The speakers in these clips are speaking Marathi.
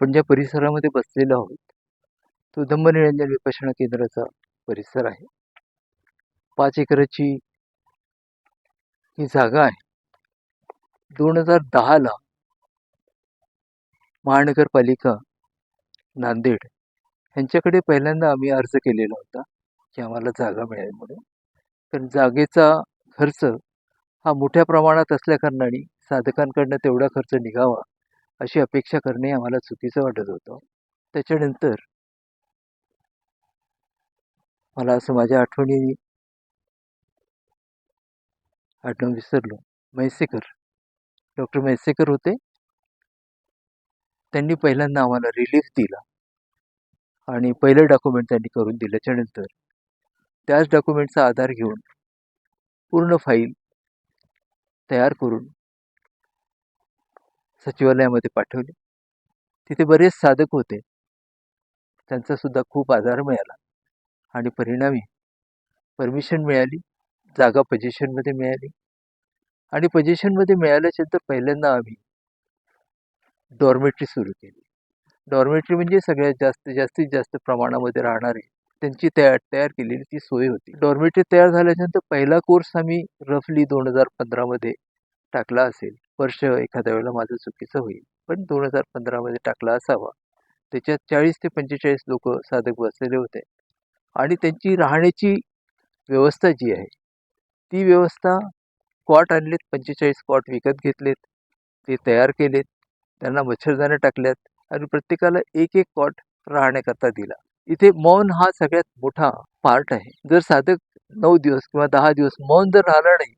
आपण ज्या परिसरामध्ये बसलेलो आहोत तो धम्मनिरंजन विपश्यना केंद्राचा परिसर आहे. पाच एकराची ही जागा आहे. दोन हजार दहाला महानगरपालिका नांदेड यांच्याकडे पहिल्यांदा आम्ही अर्ज केलेला होता की आम्हाला जागा मिळेल म्हणून. कारण जागेचा खर्च हा मोठ्या प्रमाणात असल्याकारणाने साधकांकडनं तेवढा खर्च निघावा अशी अपेक्षा करणे आम्हाला चुकीचं वाटत होतं. त्याच्यानंतर मला असं माझ्या आठवणी आठवण विसरलो. म्हैसेकर. डॉक्टर म्हैसेकर होते. त्यांनी पहिल्यांदा आम्हाला रिलीफ दिला. आणि पहिलं डॉक्युमेंट त्यांनी करून दिल्याच्यानंतर त्याच डॉक्युमेंटचा आधार घेऊन पूर्ण फाईल तयार करून सचिवालयामध्ये पाठवले. तिथे बरेच साधक होते. त्यांचा सुद्धा खूप आधार मिळाला आणि परिणामी परमिशन मिळाली जागा पोझिशनमध्ये मिळाली. आणि पोझिशनमध्ये मिळाल्याच्यानंतर पहिल्यांदा आम्ही डॉर्मेटरी सुरू केली. डॉर्मेटरी म्हणजे सगळ्यात जास्त जास्तीत जास्त प्रमाणामध्ये राहणारे त्यांची तयार तयार केलेली ती सोय होती. डॉर्मेटरी तयार झाल्याच्यानंतर पहिला कोर्स आम्ही रफली दोन हजार पंधरामध्ये टाकला असेल. वर्ष एखाद्या वेळेला माझं चुकीचं होईल. पण दोन हजार पंधरामध्ये टाकला असावा. त्याच्यात चाळीस ते पंचेचाळीस लोक साधक बसलेले होते. आणि त्यांची राहण्याची व्यवस्था जी आहे ती व्यवस्था कॉट आणलेत पंचेचाळीस कॉट विकत घेतलेत ते तयार केलेत त्यांना मच्छरदाण्या टाकल्यात आणि प्रत्येकाला एक एक कॉट राहण्याकरता दिला. इथे मौन हा सगळ्यात मोठा पार्ट आहे. जर साधक नऊ दिवस किंवा दहा दिवस मौन जर राहिला नाही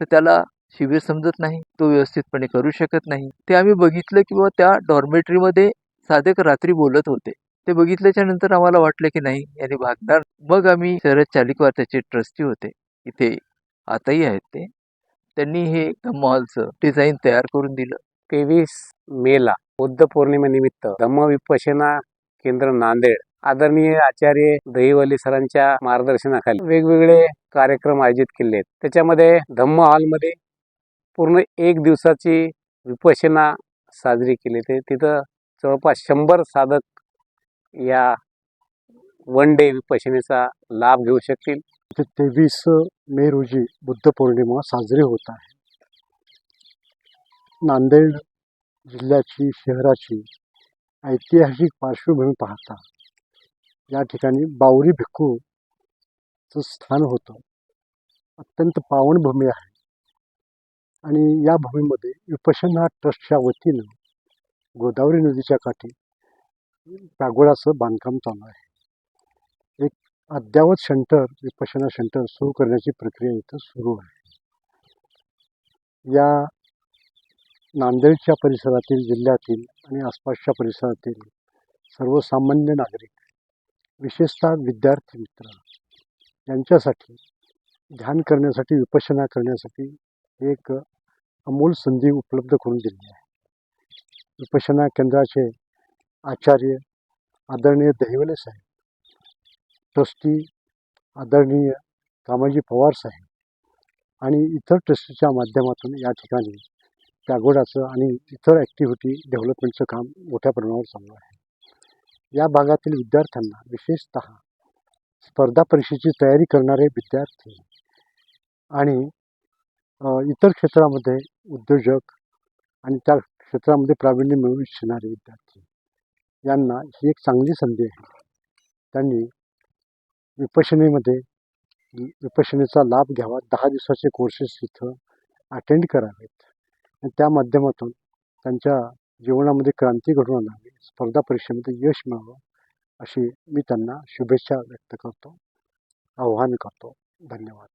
तर त्याला शिबिर समजत नाही तो व्यवस्थितपणे करू शकत नाही. ते आम्ही बघितलं किंवा त्या डॉर्मेटरीमध्ये साधक रात्री बोलत होते. ते बघितल्याच्या नंतर आम्हाला वाटलं की नाही याने भागणार. मग आम्ही शरद चालिकवार त्याचे ट्रस्टी होते. इथे आताही आहेत ते. त्यांनी हे मॉलचं डिझाईन तयार करून दिलं. तेवीस मेला बुद्ध पौर्णिमेनिमित्त धम्म विपशना केंद्र नांदेड. आदरणीय आचार्य दहिवली सरांच्या मार्गदर्शनाखाली वेगवेगळे कार्यक्रम आयोजित केले आहेत त्याच्यामध्ये धम्म हॉलमध्ये पूर्ण एक दिवसाची विपशना साजरी केली. ते तिथं जवळपास शंभर साधक या वन डे विपशनेचा लाभ घेऊ शकतील. ते तेवीस मे रोजी बुद्ध पौर्णिमा साजरी होत आहे. नांदेड जिल्ह्याची शहराची ऐतिहासिक पार्श्वभूमी पाहता या ठिकाणी बावरी भिक्खूचं स्थान होतं. अत्यंत पावनभूमी आहे. आणि या भूमीमध्ये विपशना ट्रस्टच्या वतीनं गोदावरी नदीच्या काठी पॅगोडाचं बांधकाम चालू आहे. एक अद्ययावत सेंटर विपशना सेंटर सुरू करण्याची प्रक्रिया इथं सुरू आहे. या नांदेडच्या परिसरातील जिल्ह्यातील आणि आसपासच्या परिसरातील सर्वसामान्य नागरिक विशेषतः विद्यार्थी मित्र यांच्यासाठी ध्यान करण्यासाठी विपशना करण्यासाठी एक अमोल संधी उपलब्ध करून दिली आहे. उपासना केंद्राचे आचार्य आदरणीय दहिवले साहेब ट्रस्टी आदरणीय कामाजी पवार साहेब आणि इतर ट्रस्टीच्या माध्यमातून या ठिकाणी पॅगोडाचं आणि इतर ॲक्टिव्हिटी डेव्हलपमेंटचं काम मोठ्या प्रमाणावर चालू आहे. या भागातील विद्यार्थ्यांना विशेषत स्पर्धा परीक्षेची तयारी करणारे विद्यार्थी आणि इतर क्षेत्रामध्ये उद्योजक आणि त्या क्षेत्रामध्ये प्रावीण्य मिळवू इच्छिणारे विद्यार्थी. यांना ही एक चांगली संधी आहे. त्यांनी विपशनेमध्ये विपशनेचा लाभ घ्यावा. दहा दिवसाचे कोर्सेस इथं अटेंड करावेत. आणि त्या माध्यमातून त्यांच्या जीवनामध्ये क्रांती घडवून आणावी. स्पर्धा परीक्षेमध्ये यश मिळावं अशी मी त्यांना शुभेच्छा व्यक्त करतो. आव्हान करतो. धन्यवाद.